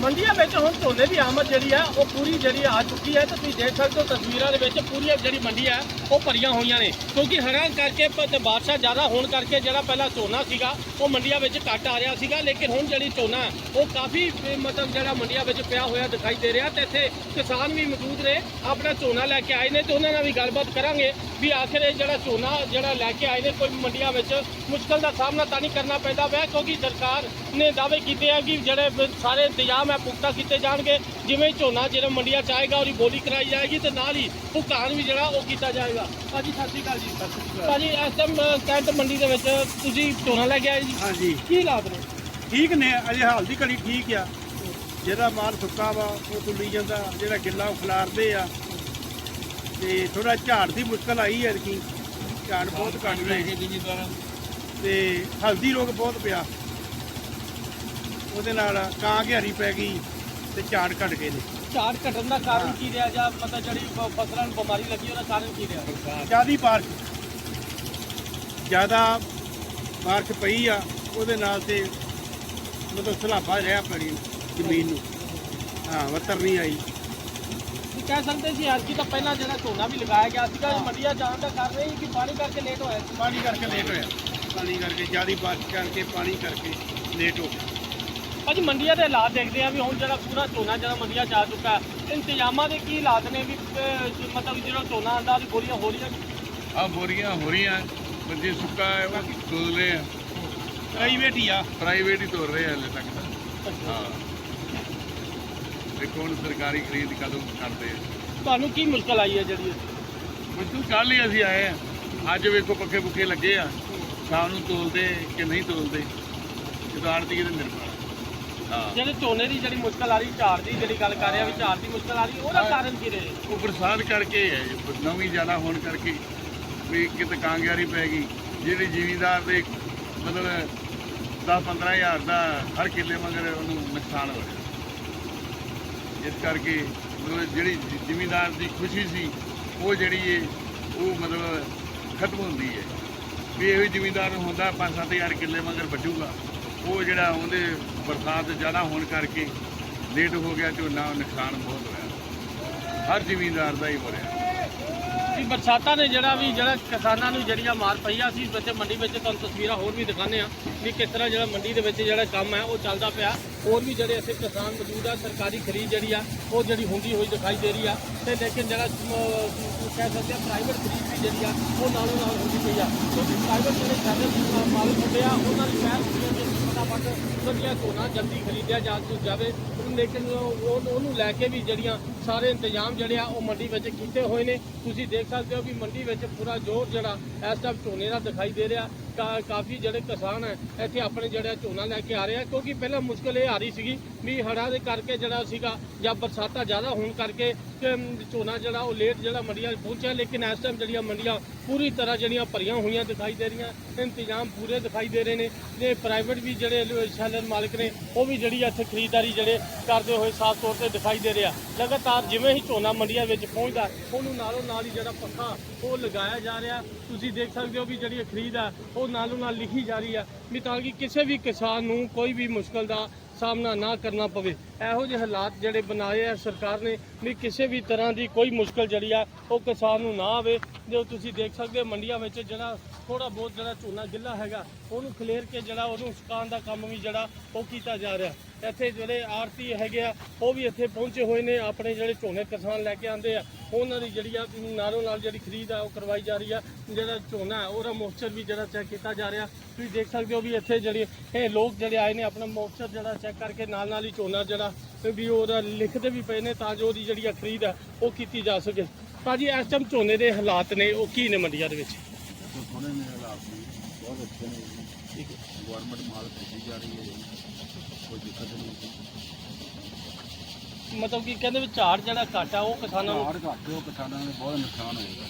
ਮੰਡੀਆਂ ਵਿੱਚ ਹੁਣ ਝੋਨੇ ਦੀ ਆਮਦ ਜਿਹੜੀ ਆ ਉਹ ਪੂਰੀ ਜਿਹੜੀ ਆ ਚੁੱਕੀ ਹੈ। ਤੇ ਤੁਸੀਂ ਦੇਖ ਸਕਦੇ ਹੋ ਤਸਵੀਰਾਂ ਦੇ ਵਿੱਚ ਪੂਰੀ ਜਿਹੜੀ ਮੰਡੀ ਆ ਉਹ ਭਰੀਆਂ ਹੋਈਆਂ ਨੇ। ਕਿਉਂਕਿ ਹੜ੍ਹਾਂ ਕਰਕੇ ਤੇ ਬਾਰਿਸ਼ਾਂ ਜ਼ਿਆਦਾ ਹੋਣ ਕਰਕੇ ਜਿਹੜਾ ਪਹਿਲਾਂ ਝੋਨਾ ਸੀਗਾ ਉਹ ਮੰਡੀਆਂ ਵਿੱਚ ਘੱਟ ਆ ਰਿਹਾ ਸੀਗਾ। ਲੇਕਿਨ ਹੁਣ ਜਿਹੜੀ ਝੋਨਾ ਹੈ, ਉਹ ਕਾਫੀ ਮਤਲਬ ਜਿਹੜਾ ਮੰਡੀਆਂ ਵਿੱਚ ਪਿਆ ਹੋਇਆ ਦਿਖਾਈ ਦੇ ਰਿਹਾ ਤੇ ਇੱਥੇ ਕਿਸਾਨ ਵੀ ਮੌਜੂਦ ਨੇ ਆਪਣਾ ਝੋਨਾ ਲੈ ਕੇ ਆਏ ਨੇ ਤੇ ਉਹਨਾਂ ਨਾਲ ਵੀ ਗੱਲਬਾਤ ਕਰਾਂਗੇ ਵੀ ਆਖਿਰ ਇਹ ਜਿਹੜਾ ਝੋਨਾ ਜਿਹੜਾ ਲੈ ਕੇ ਆਏ ਨੇ ਕੋਈ ਮੰਡੀਆਂ ਵਿੱਚ ਮੁਸ਼ਕਲ ਦਾ ਸਾਹਮਣਾ ਤਾਂ ਨਹੀਂ ਕਰਨਾ ਪੈਂਦਾ ਵੈ ਕਿਉਂਕਿ ਸਰਕਾਰ ਨੇ ਦਾਅਵੇ ਕੀਤੇ ਆ ਕਿ ਜਿਹੜੇ ਸਾਰੇ ਇੰਤਜ਼ਾਮ ਹੈ ਪੁਖਤਾ ਕੀਤੇ ਜਾਣਗੇ ਜਿਵੇਂ ਝੋਨਾ ਜਿਹੜਾ ਮੰਡੀਆਂ ਚ ਆਏਗਾ ਉਹਦੀ ਬੋਲੀ ਕਰਾਈ ਜਾਏਗੀ ਤੇ ਨਾਲ ਹੀ ਭੁਗਤਾਨ ਵੀ ਜਿਹੜਾ ਉਹ ਕੀਤਾ ਜਾਏਗਾ ਭਾਜੀ ਸਤਿ ਸ਼੍ਰੀ ਅਕਾਲ ਜੀ ਭਾਜੀ ਇਸ ਟਾਈਮ ਕੈਂਟ ਮੰਡੀ ਦੇ ਵਿੱਚ ਤੁਸੀਂ ਝੋਨਾ ਲੈ ਕੇ ਆਏ ਜੀ ਹਾਂਜੀ ਕੀ ਲਾਭ ਨੇ ਠੀਕ ਨੇ ਅਜੇ ਹਾਲ ਦੀ ਘੜੀ ਠੀਕ ਆ ਜਿਹੜਾ ਮਾਲ ਸੁੱਕਾ ਵਾ ਉਹ ਤੁੱਲੀ ਜਾਂਦਾ ਜਿਹੜਾ ਗਿੱਲਾ ਉਹ ਖਿਲਾਰਦੇ ਆ ਤੇ ਥੋੜਾ ਝਾੜ ਦੀ ਮੁਸ਼ਕਲ ਆਈ ਹੈ ਕਿ ਝਾੜ ਬਹੁਤ ਘੱਟ ਨੇ ਤੇ ਹਲਦੀ ਰੋਗ ਬਹੁਤ ਪਿਆ ਉਹਦੇ ਨਾਲ ਕਾਂ ਘਿਆਰੀ ਪੈ ਗਈ ਤੇ ਝਾੜ ਘਟ ਗਏ ਨੇ। ਝਾੜ ਘਟਣ ਦਾ ਕਾਰਨ ਕੀ ਰਿਹਾ ਜਾਂ ਪਤਾ ਜਿਹੜੀ ਬ- ਫਸਲਾਂ ਨੂੰ ਬਿਮਾਰੀ ਲੱਗੀ ਉਹਦਾ ਕਾਰਨ ਕੀ ਰਿਹਾ? ਜਿਆਦੀ ਬਾਰਿਸ਼। ਜ਼ਿਆਦਾ ਬਾਰਿਸ਼ ਪਈ ਆ ਉਹਦੇ ਨਾਲ ਤੇ ਮਤਲਬ ਸਲਾਬਾ ਰਿਹਾ ਪੜੀ ਜ਼ਮੀਨ ਨੂੰ। ਹਾਂ ਵਤਰ ਨਹੀਂ ਆਈ। ਤੁਸੀਂ ਕਹਿ ਸਕਦੇ ਸੀ ਐਤਕੀ ਤਾਂ ਪਹਿਲਾਂ ਜਿਹੜਾ ਝੋਨਾ ਵੀ ਲਗਾਇਆ ਗਿਆ ਸੀਗਾ ਇਹ ਮੰਡੀਆਂ ਜਾਣ ਦਾ ਕਾਰਨ ਇਹ ਕਿ ਪਾਣੀ ਕਰਕੇ ਲੇਟ ਹੋਇਆ ਸੀ। ਪਾਣੀ ਕਰਕੇ ਲੇਟ ਹੋਇਆ। ਪਾਣੀ ਕਰਕੇ ਜ਼ਿਆਦਾ ਬਾਰਿਸ਼ ਕਰਕੇ ਪਾਣੀ ਕਰਕੇ ਲੇਟ ਹੋ ਗਿਆ। ਭਾਜੀ ਮੰਡੀਆਂ ਦੇ ਹਾਲਾਤ ਦੇਖਦੇ ਆ ਵੀ ਹੁਣ ਜਿਹੜਾ ਪੂਰਾ ਝੋਨਾ ਜਿਹੜਾ ਮੰਡੀਆਂ 'ਚ ਆ ਚੁੱਕਾ ਹੈ ਇੰਤਜ਼ਾਮਾਂ ਦੇ ਕੀ ਹਾਲਾਤ ਨੇ ਵੀ ਅਹ, ਮਤਲਬ ਜਿਹੜਾ ਝੋਨਾ ਆਂਦਾ ਉਹਦੀ ਗੋਲੀਆਂ ਹੋ ਰਹੀਆਂ? ਆ ਬੋਰੀਆਂ ਹੋ ਰਹੀਆਂ ਬੰਦੇ ਸੁੱਕਾ ਹੈ ਉਹ ਤੋਲ ਰਹੇ ਆ। ਪ੍ਰਾਈਵੇਟ ਹੀ ਆ। ਪ੍ਰਾਈਵੇਟ ਹੀ ਤੋਲ ਰਹੇ ਆ ਹਲੇ ਤੱਕ ਤਾਂ। ਹਾਂ। ਦੇਖੋ ਹੁਣ ਸਰਕਾਰੀ ਖਰੀਦ ਕਦੋਂ ਕਰਦੇ ਆ। ਤੁਹਾਨੂੰ ਕੀ ਮੁਸ਼ਕਲ ਆਈ ਹੈ ਜਿਹੜੀ ਮੁਸ਼ਕਿਲ ਕੱਲ੍ਹ ਹੀ ਅਸੀਂ ਆਏ ਆ। ਅੱਜ ਵੇਖੋ ਪੱਖੇ ਪੁੱਖੇ ਲੱਗੇ ਆ। ਸ਼ਾਮ ਨੂੰ ਤੋਲਦੇ ਕਿ ਨਹੀਂ ਤੋਲਦੇ? ਜਦੋਂ ਆੜਤੀ ਕਿਤੇ ਨਿਰਭਰ ਜਿਹੜੇ ਝੋਨੇ ਦੀ ਜਿਹੜੀ ਮੁਸ਼ਕਲ ਆ ਰਹੀ ਝਾੜ ਦੀ ਜਿਹੜੀ ਗੱਲ ਕਰ ਰਿਹਾ ਵੀ ਝਾੜ ਦੀ ਮੁਸ਼ਕਲ ਆ ਰਹੀ ਉਹਦਾ ਕਾਰਨ ਕੀ ਰਹੇ? ਉਹ ਬਰਸਾਤ ਕਰਕੇ ਹੈ ਜੀ, ਨਵੀਂ ਜ਼ਿਆਦਾ ਹੋਣ ਕਰਕੇ ਵੀ ਕਿਤੇ ਕਾਂਗਿਆਰੀ ਪੈ ਗਈ। ਜਿਹੜੇ ਜ਼ਿਮੀਂਦਾਰ ਦੇ ਮਤਲਬ 10 15000 ਦਾ ਹਰ ਕਿੱਲੇ ਮਗਰ ਉਹਨੂੰ ਨੁਕਸਾਨ ਹੋ ਰਿਹਾ। ਇਸ ਕਰਕੇ ਮਤਲਬ ਜਿਹੜੀ ਜ਼ਿਮੀਂਦਾਰ ਦੀ ਖੁਸ਼ੀ ਸੀ ਉਹ ਜਿਹੜੀ ਹੈ ਉਹ ਮਤਲਬ ਖਤਮ ਹੁੰਦੀ ਹੈ। ਵੀ ਇਹੋ ਜ਼ਿਮੀਂਦਾਰ ਹੁੰਦਾ 5-7000 ਕਿੱਲੇ ਮਗਰ ਵੱਢੂਗਾ। ਉਹ ਜਿਹੜਾ ਉਹਦੇ ਬਰਸਾਤ ਜ਼ਿਆਦਾ ਹੋਣ ਕਰਕੇ ਲੇਟ ਹੋ ਗਿਆ ਝੋਨਾ ਨੁਕਸਾਨ ਬਹੁਤ ਹੋਇਆ। ਹਰ ਜ਼ਿਮੀਂਦਾਰ ਦਾ ਹੀ ਹੋ ਰਿਹਾ। ਬਰਸਾਤਾਂ ਨੇ ਜਿਹੜਾ ਵੀ, ਜਿਹੜਾ ਕਿਸਾਨਾਂ ਨੂੰ ਜਿਹੜੀਆਂ ਮਾਰ ਪਈਆਂ ਅਸੀਂ ਬੱਚੇ ਮੰਡੀ ਵਿੱਚ ਤੁਹਾਨੂੰ ਤਸਵੀਰਾਂ ਹੋਰ ਵੀ ਦਿਖਾਉਂਦੇ ਆ ਵੀ ਕਿਸ ਤਰ੍ਹਾਂ ਜਿਹੜਾ ਮੰਡੀ ਦੇ ਵਿੱਚ ਜਿਹੜਾ ਕੰਮ ਹੈ, ਉਹ ਚੱਲਦਾ ਪਿਆ। ਹੋਰ ਵੀ ਜਿਹੜੇ ਇੱਥੇ ਕਿਸਾਨ ਮੌਜੂਦ ਆ, ਸਰਕਾਰੀ ਖਰੀਦ ਜਿਹੜੀ ਆ, ਉਹ ਜਿਹੜੀ ਹੁੰਦੀ ਹੋਈ ਦਿਖਾਈ ਦੇ ਰਹੀ ਆ। ਤੇ ਲੇਕਿਨ ਜਿਹੜਾ ਕਹਿ ਸਕਦੇ ਆ ਪ੍ਰਾਈਵੇਟ ਖਰੀਦ ਵੀ ਜਿਹੜੀ ਆ, ਉਹ ਨਾਲੋਂ ਨਾਲ ਹੁੰਦੀ ਪਈ ਆ। ਕਿਉਂਕਿ ਪ੍ਰਾਈਵੇਟ ਜਿਹੜੇ ਸਾਡੇ ਮਾਲਕ ਹੁੰਦੇ ਆ, ਉਹਨਾਂ ਦੀ ਸ਼ਹਿਰ ਹੁੰਦੀ ਆ ਕਿ ਫਟਾਫਟ ਵਧੀਆ ਝੋਨਾ ਜਲਦੀ ਖਰੀਦਿਆ ਜਾ ਜਾਵੇ। ਲੇਕਿਨ ਉਹ ਉਹਨੂੰ ਲੈ ਕੇ ਵੀ ਜਿਹੜੀਆਂ ਸਾਰੇ ਇੰਤਜ਼ਾਮ ਜਿਹੜੇ ਆ, ਉਹ ਮੰਡੀ ਵਿੱਚ ਕੀਤੇ ਹੋਏ ਨੇ। ਤੁਸੀਂ ਦੇਖ ਸਕਦੇ ਹੋ ਵੀ ਮੰਡੀ ਵਿੱਚ ਪੂਰਾ ਜ਼ੋਰ ਜਿਹੜਾ ਇਸ ਟਾਈਮ ਝੋਨੇ ਦਾ ਦਿਖਾਈ ਦੇ ਰਿਹਾ। ਕਾਫੀ ਜਿਹੜੇ ਕਿਸਾਨ ਹੈ ਇੱਥੇ ਆਪਣੇ ਜਿਹੜਾ ਝੋਨਾ ਲੈ ਕੇ ਆ ਰਹੇ ਆ ਕਿਉਂਕਿ ਪਹਿਲਾਂ ਮੁਸ਼ਕਲ ਇਹ ਆ ਰਹੀ ਸੀਗੀ ਵੀ ਹੜ੍ਹਾਂ ਦੇ ਕਰਕੇ ਜਿਹੜਾ ਸੀਗਾ ਜਾਂ ਬਰਸਾਤਾਂ ਜ਼ਿਆਦਾ ਹੋਣ ਕਰਕੇ ਕਿ, ਝੋਨਾ ਜਿਹੜਾ ਉਹ ਲੇਟ ਜਿਹੜਾ ਮੰਡੀਆਂ 'ਚ ਪਹੁੰਚਿਆ ਲੇਕਿਨ ਇਸ ਟਾਈਮ ਜਿਹੜੀਆਂ ਮੰਡੀਆਂ ਪੂਰੀ ਤਰ੍ਹਾਂ ਜਿਹੜੀਆਂ ਭਰੀਆਂ ਹੋਈਆਂ ਦਿਖਾਈ ਦੇ ਰਹੀਆਂ ਇੰਤਜ਼ਾਮ ਪੂਰੇ ਦਿਖਾਈ ਦੇ ਰਹੇ ਨੇ ਤੇ ਪ੍ਰਾਈਵੇਟ ਵੀ ਜਿਹੜੇ ਸ਼ੈਲਰ ਮਾਲਕ ਨੇ ਉਹ ਵੀ ਜਿਹੜੀ ਇੱਥੇ ਖਰੀਦਦਾਰੀ ਜਿਹੜੇ ਕਰਦੇ ਹੋਏ ਸਾਫ਼ ਤੌਰ ਤੇ ਦਿਖਾਈ ਦੇ ਰਿਹਾ ਲਗਾਤਾਰ ਜਿਵੇਂ ਹੀ ਝੋਨਾ ਮੰਡੀਆਂ ਵਿੱਚ ਪਹੁੰਚਦਾ ਉਹਨੂੰ ਨਾਲੋਂ ਨਾਲ ਹੀ ਜਿਹੜਾ ਪੱਖਾ ਉਹ ਲਗਾਇਆ ਜਾ ਰਿਹਾ। ਤੁਸੀਂ ਦੇਖ ਸਕਦੇ ਹੋ ਵੀ ਜਿਹੜੀ ਖਰੀਦ ਆ ਉਹ ਨਾਲੋਂ ਨਾਲ ਲਿਖੀ ਜਾ ਰਹੀ ਆ, ਵੀ ਤਾਂ ਕਿ ਕਿਸੇ ਵੀ ਕਿਸਾਨ ਨੂੰ ਕੋਈ ਵੀ ਮੁਸ਼ਕਲ ਦਾ ਸਾਹਮਣਾ ਨਾ ਕਰਨਾ ਪਵੇ। ਇਹੋ ਜਿਹੇ ਹਾਲਾਤ ਜਿਹੜੇ ਬਣਾਏ ਆ ਸਰਕਾਰ ਨੇ, ਵੀ ਕਿਸੇ ਵੀ ਤਰ੍ਹਾਂ ਦੀ ਕੋਈ ਮੁਸ਼ਕਲ ਜਿਹੜੀ ਆ, ਉਹ ਕਿਸਾਨ ਨੂੰ ਨਾ ਆਵੇ। ਜੋ ਤੁਸੀਂ ਦੇਖ ਸਕਦੇ ਹੋ ਮੰਡੀਆਂ ਵਿੱਚ ਜਿਹੜਾ ਥੋੜਾ ਬਹੁਤ ਜਿਹੜਾ ਝੋਨਾ ਗਿੱਲਾ ਹੈਗਾ, ਉਹਨੂੰ ਖਲੇਰ ਕੇ ਜਿਹੜਾ ਉਹਨੂੰ ਸੁਕਾਉਣ ਦਾ ਕੰਮ ਵੀ ਜਿਹੜਾ ਉਹ ਕੀਤਾ ਜਾ ਰਿਹਾ। ਇੱਥੇ ਜਿਹੜੇ ਆਰਤੀ ਹੈਗੇ ਆ ਉਹ ਵੀ ਇੱਥੇ ਪਹੁੰਚੇ ਹੋਏ ਨੇ। ਆਪਣੇ ਜਿਹੜੇ ਝੋਨੇ ਕਿਸਾਨ ਲੈ ਕੇ ਆਂਦੇ ਆ ਉਹਨਾਂ ਦੀ ਜਿਹੜੀ ਆ ਨਾਲੋਂ ਨਾਲ ਜਿਹੜੀ ਖਰੀਦ ਆ ਉਹ ਕਰਵਾਈ ਜਾ ਰਹੀ ਆ। ਜਿਹੜਾ ਝੋਨਾ ਉਹਦਾ ਮੋਸਚਰ ਵੀ ਜਿਹੜਾ ਚੈੱਕ ਕੀਤਾ ਜਾ ਰਿਹਾ। ਤੁਸੀਂ ਦੇਖ ਸਕਦੇ ਹੋ ਵੀ ਇੱਥੇ ਜਿਹੜੀ ਇਹ ਲੋਕ ਜਿਹੜੇ ਆਏ ਨੇ ਆਪਣਾ ਮੋਇਸਚਰ ਜਿਹੜਾ ਚੈੱਕ ਕਰਕੇ ਨਾਲ ਨਾਲ ਹੀ ਝੋਨਾ ਜਿਹੜਾ ਵੀ ਉਹਦਾ ਲਿਖਦੇ ਵੀ ਪਏ ਨੇ ਤਾਂ ਜੋ ਉਹਦੀ ਜਿਹੜੀ ਖਰੀਦ ਆ ਉਹ ਕੀਤੀ ਜਾ ਸਕੇ। ਭਾਜੀ ਇਸ ਟਾਈਮ ਝੋਨੇ ਦੇ ਹਾਲਾਤ ਨੇ ਉਹ ਕੀ ਨੇ ਮੰਡੀਆਂ ਦੇ ਵਿੱਚ? ਬਹੁਤ ਅੱਛੇ ਨੇ ਠੀਕ ਹੈ। ਗਵਰਨਮੈਂਟ ਮਾਲ ਖਰੀਦੀ ਜਾ ਰਹੀ ਹੈ ਕੋਈ ਦਿੱਕਤ ਨਹੀਂ ਮਤਲਬ ਕਿ ਕਹਿੰਦੇ ਵੀ ਝਾੜ ਜਿਹੜਾ ਘੱਟ ਆ ਉਹ ਕਿਸਾਨਾਂ ਨੂੰ ਝਾੜ ਘੱਟ ਹੋ ਕਿਸਾਨਾਂ ਨੂੰ ਬਹੁਤ ਨੁਕਸਾਨ ਹੋਏਗਾ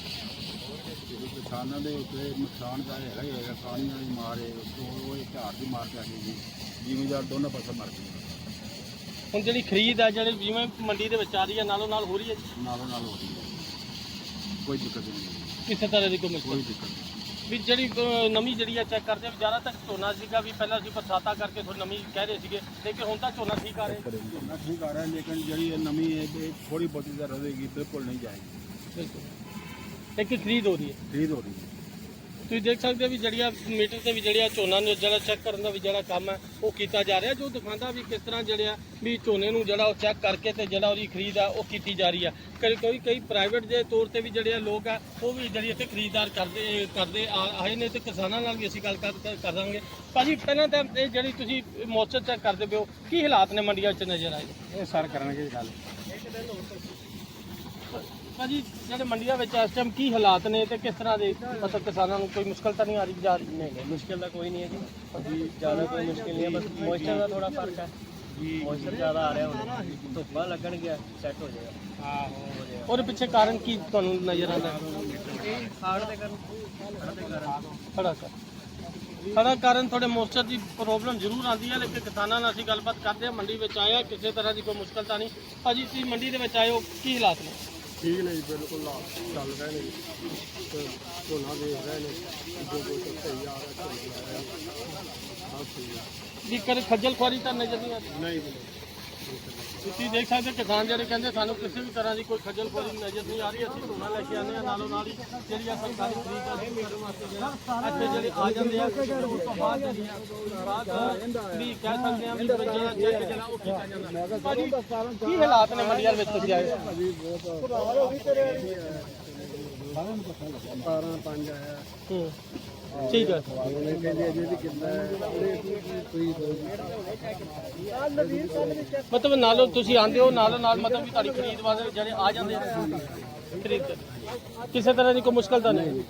ਕਿਸਾਨਾਂ ਦੇ ਉੱਤੇ ਨੁਕਸਾਨ ਦਾ ਹੈਗਾ ਹੀ ਹੈਗਾ ਪਾਣੀਆਂ ਦੀ ਮਾਰ ਹੈ ਉਸ ਤੋਂ ਉਹ ਇਹ ਝਾੜ ਦੀ ਮਾਰ ਤੇ ਆ ਗਈ ਜੀ। ਜ਼ਿਮੀਦਾਰ ਦੋਨੋਂ ਪਾਸੇ ਮਰ ਗਏ ਹੁਣ ਜਿਹੜੀ ਖਰੀਦ ਆ ਜਿਹੜੇ ਜਿਵੇਂ ਮੰਡੀ ਦੇ ਵਿੱਚ ਆ ਰਹੀ ਹੈ ਨਾਲੋਂ ਨਾਲ ਹੋ ਰਹੀ ਹੈ ਜੀ। ਨਾਲੋਂ ਨਾਲ ਹੋ ਰਹੀ ਹੈ। ਕੋਈ ਦਿੱਕਤ ਨਹੀਂ ਕਿਸੇ ਤਰ੍ਹਾਂ ਦੀ ਕੋਈ ਮੁਸ਼ਕਲ ਕੋਈ ਦਿੱਕਤ ਨਹੀਂ। ਵੀ ਜਿਹੜੀ ਅਹ, ਨਵੀਂ ਜਿਹੜੀ ਆ ਚੈੱਕ ਕਰਦੇ ਆ ਵੀ ਜ਼ਿਆਦਾਤਰ ਝੋਨਾ ਸੀਗਾ ਵੀ ਪਹਿਲਾਂ ਸੀ ਬਰਸਾਤਾਂ ਕਰਕੇ ਥੋੜੀ ਨਵੀਂ ਕਹਿ ਰਹੇ ਸੀਗੇ ਲੇਕਿਨ ਹੁਣ ਤਾਂ ਝੋਨਾ ਠੀਕ ਆ ਰਿਹਾ। ਝੋਨਾ ਠੀਕ ਆ ਰਿਹਾ ਲੇਕਿਨ ਜਿਹੜੀ ਇਹ ਨਵੀਂ ਹੈ ਇਹ ਥੋੜੀ ਬਹੁਤੀ ਤਾਂ ਰਹੇਗੀ ਬਿਲਕੁਲ ਨਹੀਂ ਜਾਏਗੀ। ਬਿਲਕੁਲ। ਲੇਕਿਨ ਖਰੀਦ ਹੋ ਰਹੀ ਹੈ। ਖਰੀਦ ਹੋ ਰਹੀ ਹੈ। ਤੁਸੀਂ ਦੇਖ ਸਕਦੇ ਹੋ ਵੀ ਜਿਹੜੀਆਂ ਮੀਟਰ ਤੇ ਵੀ ਜਿਹੜੀਆਂ ਝੋਨਾ ਨੂੰ ਜਿਹੜਾ ਚੈੱਕ ਕਰਨ ਦਾ ਵੀ ਜਿਹੜਾ ਕੰਮ ਹੈ ਉਹ ਕੀਤਾ ਜਾ ਰਿਹਾ। ਜੋ ਦਿਖਾਉਂਦਾ ਵੀ ਕਿਸ ਤਰ੍ਹਾਂ ਜਿਹੜਿਆ ਵੀ ਝੋਨੇ ਨੂੰ ਜਿਹੜਾ ਉਹ ਚੈੱਕ ਕਰਕੇ ਤੇ ਜਿਹੜਾ ਉਹਦੀ ਖਰੀਦ ਆ ਉਹ ਕੀਤੀ ਜਾ ਰਹੀ ਆ। ਕਈ ਕੋਈ ਕਈ ਪ੍ਰਾਈਵੇਟ ਦੇ ਤੌਰ ਤੇ ਵੀ ਜਿਹੜੇ ਆ ਲੋਕ ਆ ਉਹ ਵੀ ਜਿਹੜੀ ਇੱਥੇ ਖਰੀਦਦਾਰ ਕਰਦੇ ਕਰਦੇ ਆਏ ਨੇ ਤੇ ਕਿਸਾਨਾਂ ਨਾਲ ਵੀ ਅਸੀਂ ਗੱਲ ਕਰ ਕਰ- ਕਰਾਂਗੇ ਭਾਜੀ ਪਹਿਲਾਂ ਤਾਂ ਇਹ ਜਿਹੜੀ ਤੁਸੀਂ ਮੋਸਟਰ ਚੈੱਕ ਕਰਦੇ ਪਿਓ ਕੀ ਹਾਲਾਤ ਨੇ ਮੰਡੀਆਂ 'ਚ ਨਜ਼ਰ ਆਏ? ਇਹ ਸਰ ਕਰਨਗੇ ਗੱਲ। ਭਾਜੀ ਜਿਹੜੇ ਮੰਡੀਆਂ ਵਿੱਚ ਇਸ ਟਾਈਮ ਕੀ ਹਾਲਾਤ ਨੇ ਤੇ ਕਿਸ ਤਰ੍ਹਾਂ ਦੇ ਮਤਲਬ ਕਿਸਾਨਾਂ ਨੂੰ ਕੋਈ ਮੁਸ਼ਕਲ ਤਾਂ ਨਹੀਂ ਆ ਰਹੀ ਜਾ ਰਹੀ ਨਹੀਂ ਮੁਸ਼ਕਲ ਤਾਂ ਕੋਈ ਨਹੀਂ ਹੈ ਜੀ। ਅਭੀ ਜ਼ਿਆਦਾ ਕੋਈ ਮੁਸ਼ਕਲ ਨਹੀਂ ਹੈ ਬਸ ਮੋਇਸਚਰ ਦਾ ਥੋੜਾ ਫ਼ਰਕ ਹੈ। ਮੋਇਸਚਰ ਜ਼ਿਆਦਾ ਆ ਰਿਹਾ ਹੁਣ। ਧੁੱਪਾਂ ਲੱਗਣ ਗਿਆ ਸੈੱਟ ਹੋ ਜਾਏਗਾ। ਆਹੋ। ਹੋ ਜਾਏਗਾ ਉਹਦੇ ਪਿੱਛੇ ਕਾਰਨ ਕੀ ਤੁਹਾਨੂੰ ਨਜ਼ਰ ਆਉਂਦਾ ਇਹ ਖਾੜ ਦੇ ਕਾਰਨ ਖਾੜ ਦੇ ਕਾਰਨ। ਖੜਾ ਕਰ ਖੜਾ ਕਾਰਨ ਤੁਹਾਡੇ ਮੋਇਸਚਰ ਦੀ ਪ੍ਰੋਬਲਮ ਜ਼ਰੂਰ ਆਉਂਦੀ ਹੈ ਲੇਕਿਨ ਕਿਸਾਨਾਂ ਨਾਲ ਅਸੀਂ ਗੱਲਬਾਤ ਕਰਦੇ ਹਾਂ ਮੰਡੀ ਵਿੱਚ ਆਇਆ ਕਿਸੇ ਤਰ੍ਹਾਂ ਦੀ ਕੋਈ ਮੁਸ਼ਕਲ ਤਾਂ ਨਹੀਂ। ਭਾਜੀ ਤੁਸੀਂ ਮੰਡੀ ਦੇ ਵਿੱਚ ਆਏ ਹੋ ਕੀ ਹਾਲਾਤ ਨੇ? ਠੀਕ ਨਹੀਂ ਬਿਲਕੁਲ ਚੱਲ ਰਹੇ ਨੇ ਤੇ ਝੋਨਾ ਦੇਖ ਰਹੇ ਨੇ ਜੋ ਕੋਈ ਸਹੀ ਆ ਰਿਹਾ ਝੋਨਾ ਲੈ ਰਹੇ ਨੇ। ਸਭ ਠੀਕ ਹੈ ਵੀ ਕਰ ਖੱਜਲ ਖੁਆਰੀ ਤਾਂ ਨਜ਼ਰ ਨਹੀਂ ਆਉਂਦੀ ਨਹੀਂ। ਤੁਸੀਂ ਦੇਖ ਸਕਦੇ ਕਿਸਾਨ ਜਿਹੜੇ ਕਹਿੰਦੇ ਸਾਨੂੰ ਕਿਸੇ ਵੀ ਤਰ੍ਹਾਂ ਦੀ ਕੋਈ ਖੱਜਲ ਖੁਆਰੀ ਨਜ਼ਰ ਨਹੀਂ ਆ ਰਹੀ ਅਸੀਂ ਝੋਨਾ ਲੈ ਕੇ ਆਉਂਦੇ ਆ ਨਾਲੋਂ ਨਾਲ ਹੀ ਜਿਹੜੀ ਆ ਸਰਕਾਰੀ ਖਰੀਦ ਆ ਕਰਨ ਵਾਸਤੇ ਜਿਹੜਾ ਇੱਥੇ ਜਿਹੜੇ ਆ ਜਾਂਦੇ ਆ ਉਸ ਤੋਂ ਬਾਅਦ ਜਿਹੜੀ ਆ ਬਾਅਦ ਵੀ ਕਹਿ ਸਕਦੇ ਆ ਵੀ ਜਿਹੜਾ ਚੈੱਕ ਜਿਹੜਾ ਉਹ ਕੀਤਾ ਜਾਂਦਾ। ਭਾਜੀ ਕੀ ਹਾਲਾਤ ਨੇ ਮੰਡੀਆਂ ਵਿੱਚ ਤੁਸੀਂ ਆਏ ਪੰਜ ਆਇਆ। ਹੂੰ। ਠੀਕ ਹੈ। ਉਹਨੇ ਕਹਿੰਦੇ ਅਜੇ ਵੀ ਕਿੰਨਾ ਕੋਈ ਮਤਲਬ ਨਾਲੋਂ ਤੁਸੀਂ ਆਂਦੇ ਹੋ, ਨਾਲੋਂ ਨਾਲ ਮਤਲਬ ਵੀ ਤੁਹਾਡੀ ਖਰੀਦ ਵਾਸਤੇ ਜਿਹੜੇ ਆ ਜਾਂਦੇ ਆ ਖਰੀਦ ਕੇ। ਕਿਸੇ ਤਰ੍ਹਾਂ ਦੀ ਕੋਈ ਮੁਸ਼ਕਲ ਤਾਂ ਨਹੀਂ?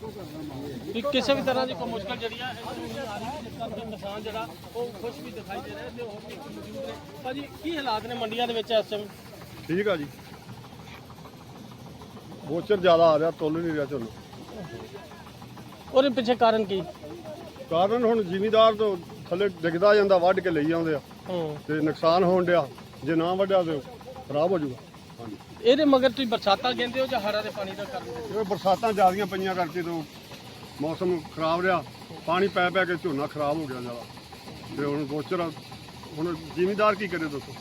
ਵੀ ਕਿਸੇ ਵੀ ਤਰ੍ਹਾਂ ਦੀ ਕੋਈ ਮੁਸ਼ਕਲ ਜਿਹੜੀ ਆ ਇੱਥੇ ਨਹੀਂ ਆ ਰਹੀ ਜਿਸ ਕਰਕੇ ਕਿਸਾਨ ਜਿਹੜਾ, ਉਹ ਖੁਸ਼ ਵੀ ਦਿਖਾਈ ਦੇ ਰਿਹਾ ਤੇ ਹੋਰ ਵੀ ਮੌਜੂਦ ਨੇ। ਭਾਜੀ, ਕੀ ਹਾਲਾਤ ਨੇ ਮੰਡੀਆਂ ਦੇ ਵਿੱਚ ਇਸ ਟਾਈਮ ਠੀਕ ਆ ਜੀ। ਮੋਚਰ ਜ਼ਿਆਦਾ ਆ ਰਿਹਾ, ਤੁੱਲ ਨਹੀਂ ਰਿਹਾ ਝੋਨਾ। ਉਹਦੇ ਪਿੱਛੇ ਕਾਰਨ ਕੀ? ਕਾਰਨ ਹੁਣ ਜ਼ਿਮੀਦਾਰ ਤੋਂ ਥੱਲੇ ਡਿੱਗਦਾ ਜਾਂਦਾ ਵੱਢ ਕੇ ਲਈ ਆਉਂਦੇ ਆ। ਹੂੰ। ਤੇ ਨੁਕਸਾਨ ਹੋਣ ਡਿਆ ਜੇ ਨਾ ਵੱਢਿਆ ਤੇ ਖਰਾਬ ਹੋ ਜਾਊਗਾ। ਹਾਂਜੀ। ਇਹਦੇ ਮਗਰ ਤੁਸੀਂ ਬਰਸਾਤਾਂ ਕਹਿੰਦੇ ਹੋ ਜਾਂ ਹੜ੍ਹਾਂ ਦੇ ਪਾਣੀ ਦਾ ਕਰਦੇ ਇਹ ਬਰਸਾਤਾਂ ਜ਼ਿਆਦੀਆਂ ਪਈਆਂ ਕਰਕੇ ਤੋਂ ਮੌਸਮ ਖਰਾਬ ਰਿਹਾ। ਪਾਣੀ ਪੈ ਪੈ ਕੇ ਝੋਨਾ ਖਰਾਬ ਹੋ ਗਿਆ ਜ਼ਿਆਦਾ। ਤੇ ਹੁਣ ਗੋਚਰ ਹੁਣ ਜ਼ਿਮੀਦਾਰ ਕੀ ਕਰੇ ਦੱਸੋ?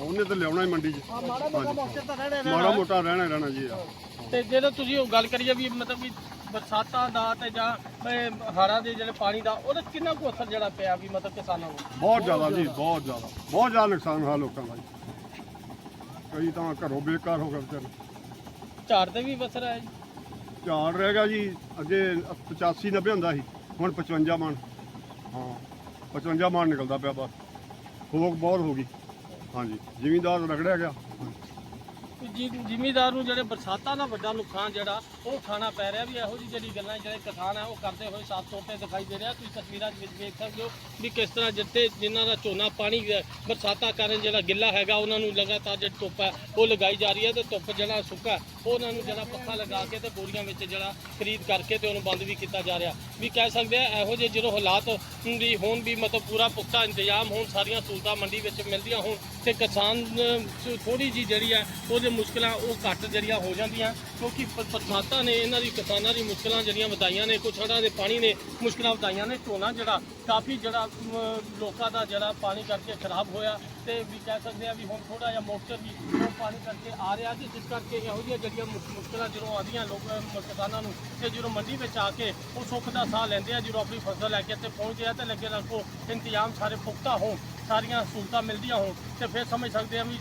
ਉਹਨੇ ਤਾਂ ਲਿਆਉਣਾ ਹੀ ਮੰਡੀ 'ਚ। ਮਾੜਾ ਮੋਟਾ ਰਹਿਣਾ ਰਹਿਣਾ। ਜੀ। ਤੇ ਜਿਹੜਾ ਤੁਸੀਂ ਉਹ ਗੱਲ ਕਰੀਏ ਵੀ ਮਤਲਬ ਵੀ ਬਰਸਾਤਾਂ ਦਾ ਤੇ ਜਾਂ ਹੜ੍ਹਾਂ ਦੇ ਜਿਹੜੇ ਪਾਣੀ ਦਾ ਉਹਦਾ ਕਿੰਨਾ ਕੁ ਅਸਰ ਜਿਹੜਾ ਪਿਆ ਵੀ ਮਤਲਬ ਕਿਸਾਨਾਂ ਨੂੰ? ਬਹੁਤ ਜ਼ਿਆਦਾ ਜੀ ਬਹੁਤ ਜ਼ਿਆਦਾ। ਬਹੁਤ ਜ਼ਿਆਦਾ ਨੁਕਸਾਨ ਹੋਇਆ ਲੋਕਾਂ ਦਾ ਜੀ। ਕਈ ਤਾਂ ਘਰੋਂ ਬੇਕਾਰ ਹੋ ਗਏ ਵਿਚਾਰੇ। ਝਾੜ ਤੇ ਵੀ ਬਸਰ ਹੈ ਜੀ। ਝਾੜ ਰਹਿ ਗਿਆ ਜੀ ਅੱਗੇ 85 90 ਹੁੰਦਾ ਸੀ ਹੁਣ 55 ਮਣ। ਹਾਂ 55 ਮਣ ਨਿਕਲਦਾ ਪਿਆ ਬਸ। ਫੋਕ ਬਹੁਤ ਹੋ ਗਈ। ਹਾਂਜੀ ਜ਼ਿਮੀਂਦਾਰ ਰਗੜਿਆ ਗਿਆ। ਜੀ ਜ਼ਿਮੀਦਾਰ ਨੂੰ ਜਿਹੜੇ ਬਰਸਾਤਾਂ ਦਾ ਵੱਡਾ ਨੁਕਸਾਨ ਜਿਹੜਾ ਉਹ ਖਾਣਾ ਪੈ ਰਿਹਾ ਵੀ ਇਹੋ ਜਿਹੀ ਜਿਹੜੀ ਗੱਲਾਂ ਜਿਹੜੇ ਕਿਸਾਨ ਆ ਉਹ ਕਰਦੇ ਹੋਏ ਸਾਫ਼ ਤੌਰ ਤੇ ਦਿਖਾਈ ਦੇ ਰਿਹਾ। ਤੁਸੀਂ ਤਸਵੀਰਾਂ ਦੇ ਵਿੱਚ ਦੇਖ ਸਕਦੇ ਹੋ ਵੀ ਕਿਸ ਤਰ੍ਹਾਂ ਜਿੱਥੇ ਜਿਨ੍ਹਾਂ ਦਾ ਝੋਨਾ ਪਾਣੀ ਬਰਸਾਤਾਂ ਕਾਰਨ ਜਿਹੜਾ ਗਿੱਲਾ ਹੈਗਾ ਉਹਨਾਂ ਨੂੰ ਲਗਾਤਾਰ ਜਿਹੜੀ ਧੁੱਪ ਹੈ ਉਹ ਲਗਾਈ ਜਾ ਰਹੀ ਹੈ ਤੇ ਧੁੱਪ ਜਿਹੜਾ ਸੁੱਕਾ ਹੈ, ਉਹਨਾਂ ਨੂੰ ਜਿਹੜਾ ਪੱਖਾ ਲਗਾ ਕੇ ਤੇ ਬੋਰੀਆਂ ਵਿੱਚ ਜਿਹੜਾ ਖਰੀਦ ਕਰਕੇ ਤੇ ਉਹਨੂੰ ਬੰਦ ਵੀ ਕੀਤਾ ਜਾ ਰਿਹਾ। ਵੀ ਕਹਿ ਸਕਦੇ ਆ ਇਹੋ ਜਿਹੇ ਜਦੋਂ ਹਾਲਾਤ ਦੀ ਹੋਣ ਵੀ ਮਤਲਬ ਪੂਰਾ ਪੁਖਤਾ ਇੰਤਜ਼ਾਮ ਹੋਣ ਸਾਰੀਆਂ ਸਹੂਲਤਾਂ ਮੰਡੀ ਵਿੱਚ ਮਿਲਦੀਆਂ ਹੋਣ ਤੇ ਕਿਸਾਨ ਥੋੜੀ ਜੀ ਜਿਹੜੀ ਹੈ ਉਹਦੇ ਮੁਸ਼ਕਲਾਂ ਉਹ ਘੱਟ ਜਿਹੜੀਆਂ ਹੋ ਜਾਂਦੀਆਂ ਕਿਉਂਕਿ ਬ- ਬਰਸਾਤਾਂ ਨੇ ਇਹਨਾਂ ਦੀ ਕਿਸਾਨਾਂ ਦੀ ਮੁਸ਼ਕਲਾਂ ਜਿਹੜੀਆਂ ਵਧਾਈਆਂ ਨੇ ਕੁਛ ਹੜ੍ਹਾਂ ਦੇ ਪਾਣੀ ਨੇ ਮੁਸ਼ਕਲਾਂ ਵਧਾਈਆਂ ਨੇ ਝੋਨਾ ਜਿਹੜਾ ਕਾਫੀ ਜਿਹੜਾ ਲੋਕਾਂ ਦਾ ਜਿਹੜਾ ਪਾਣੀ ਕਰਕੇ ਖਰਾਬ ਹੋਇਆ ਤੇ ਵੀ ਕਹਿ ਸਕਦੇ ਆ ਵੀ ਹੁਣ ਥੋੜਾ ਜਿਹਾ ਮੋਇਸਚਰ ਵੀ ਉਹ ਪਾਣੀ ਕਰਕੇ ਆ ਰਿਹਾ ਤੇ ਜਿਸ ਕਰਕੇ ਇਹੋ ਜਿਹੀਆਂ ਜਿਹੜੀਆਂ ਮੁਸ਼- ਮੁਸ਼ਕਲਾਂ ਜਦੋਂ ਆਉਂਦੀਆਂ ਲੋਕ ਅਮ, ਕਿਸਾਨਾਂ ਨੂੰ ਤੇ ਜਦੋਂ ਮੰਡੀ ਵਿੱਚ ਆ ਕੇ ਉਹ ਸੁੱਖ ਦਾ ਸਾਹ ਲੈਂਦੇ ਆ ਜਦੋਂ ਆਪਣੀ ਫਸਲ ਲੈ ਕੇ ਇੱਥੇ ਪਹੁੰਚਦੇ ਆ ਤੇ ਲੱਗੇ ਰੱਖੋ ਇੰਤਜ਼ਾਮ ਸਾਰੇ ਪੁਖਤਾ ਹੋਣ। ਸਾਰੀਆਂ ਸਹੂਲਤਾਂ ਮਿਲਦੀਆਂ ਹੋਣ ਤੇ ਫਿਰ ਸਮਝ ਸਕਦੇ ਆ ਵੀ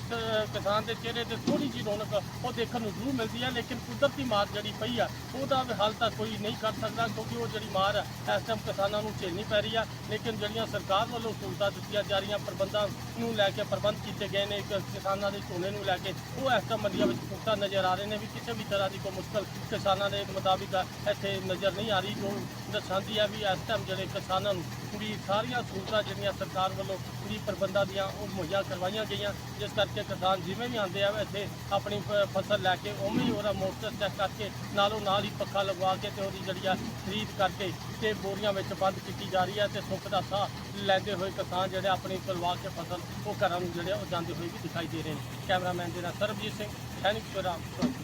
ਕਿਸਾਨ ਦੇ ਚਿਹਰੇ ਤੇ ਥੋੜੀ ਜਿਹੀ ਰੌਣਕ ਉਹ ਦੇਖਣ ਨੂੰ ਜ਼ਰੂਰ ਮਿਲਦੀ ਹੈ, ਲੇਕਿਨ ਕੁਦਰਤੀ ਮਾਰ ਜਿਹੜੀ ਪਈ ਆ, ਉਹਦਾ ਵੀ ਹੱਲ ਤਾਂ ਕੋਈ ਨਹੀਂ ਕਰ ਸਕਦਾ ਕਿਉਂਕਿ ਉਹ ਜਿਹੜੀ ਮਾਰ ਹੈ ਇਸ ਟਾਈਮ ਕਿਸਾਨਾਂ ਨੂੰ ਝੇਲਣੀ ਪੈ ਰਹੀ ਆ, ਲੇਕਿਨ ਜਿਹੜੀਆਂ ਸਰਕਾਰ ਵੱਲੋਂ ਸਹੂਲਤਾਂ ਦਿੱਤੀਆਂ ਜਾ ਰਹੀਆਂ, ਪ੍ਰਬੰਧਾਂ ਨੂੰ ਲੈ ਕੇ ਪ੍ਰਬੰਧ ਕੀਤੇ ਗਏ ਨੇ ਕਿਸਾਨਾਂ ਦੇ ਝੋਨੇ ਨੂੰ ਲੈ ਕੇ, ਉਹ ਇਸ ਟਾਈਮ ਮੰਡੀਆਂ ਵਿੱਚ ਪੁਖਤਾ ਨਜ਼ਰ ਆ ਰਹੇ ਨੇ ਵੀ ਕਿਸੇ ਵੀ ਤਰ੍ਹਾਂ ਦੀ ਕੋਈ ਮੁਸ਼ਕਲ ਕਿਸਾਨਾਂ ਦੇ ਮੁਤਾਬਿਕ ਇੱਥੇ ਨਜ਼ਰ ਨਹੀਂ ਆ ਰਹੀ, ਜੋ ਦਰਸਾਉਂਦੀ ਆ ਵੀ ਇਸ ਟਾਈਮ ਜਿਹੜੇ ਕਿਸਾਨਾਂ ਨੂੰ ਵੀ ਸਾਰੀਆਂ ਸਹੂਲਤਾਂ ਜਿਹੜੀਆਂ ਸਰਕਾਰ ਵੱਲੋਂ ਵੀ ਪ੍ਰਬੰਧਾਂ ਦੀਆਂ ਉਹ ਮੁਹੱਈਆ ਕਰਵਾਈਆਂ ਗਈਆਂ, ਜਿਸ ਕਰਕੇ ਕਿਸਾਨ ਜਿਵੇਂ ਵੀ ਆਉਂਦੇ ਆ ਇੱਥੇ ਆਪਣੀ ਫਸਲ ਲੈ ਕੇ ਉਵੇਂ ਹੀ ਉਹਦਾ ਮੋਟਰ ਚੈੱਕ ਕਰਕੇ ਨਾਲੋਂ ਨਾਲ ਹੀ ਪੱਖਾ ਲਗਵਾ ਕੇ ਤੇ ਉਹਦੀ ਜਿਹੜੀ ਆ ਖਰੀਦ ਕਰਕੇ ਤੇ ਬੋਰੀਆਂ ਵਿੱਚ ਬੰਦ ਕੀਤੀ ਜਾ ਰਹੀ ਹੈ ਤੇ ਸੁੱਖ ਦਾ ਸਾਹ ਲੈਂਦੇ ਹੋਏ ਕਿਸਾਨ ਜਿਹੜੇ ਆਪਣੀ ਤੁਲਵਾ ਕੇ ਫਸਲ ਉਹ ਘਰਾਂ ਨੂੰ ਜਿਹੜੇ ਆ ਉਹ ਜਾਂਦੇ ਹੋਏ ਵੀ ਦਿਖਾਈ ਦੇ ਰਹੇ ਨੇ। ਕੈਮਰਾਮੈਨ ਦੇ ਨਾਲ ਸਰਬਜੀਤ ਸਿੰਘ, ਸੈਨਿਕ ਸਵਰਾਮ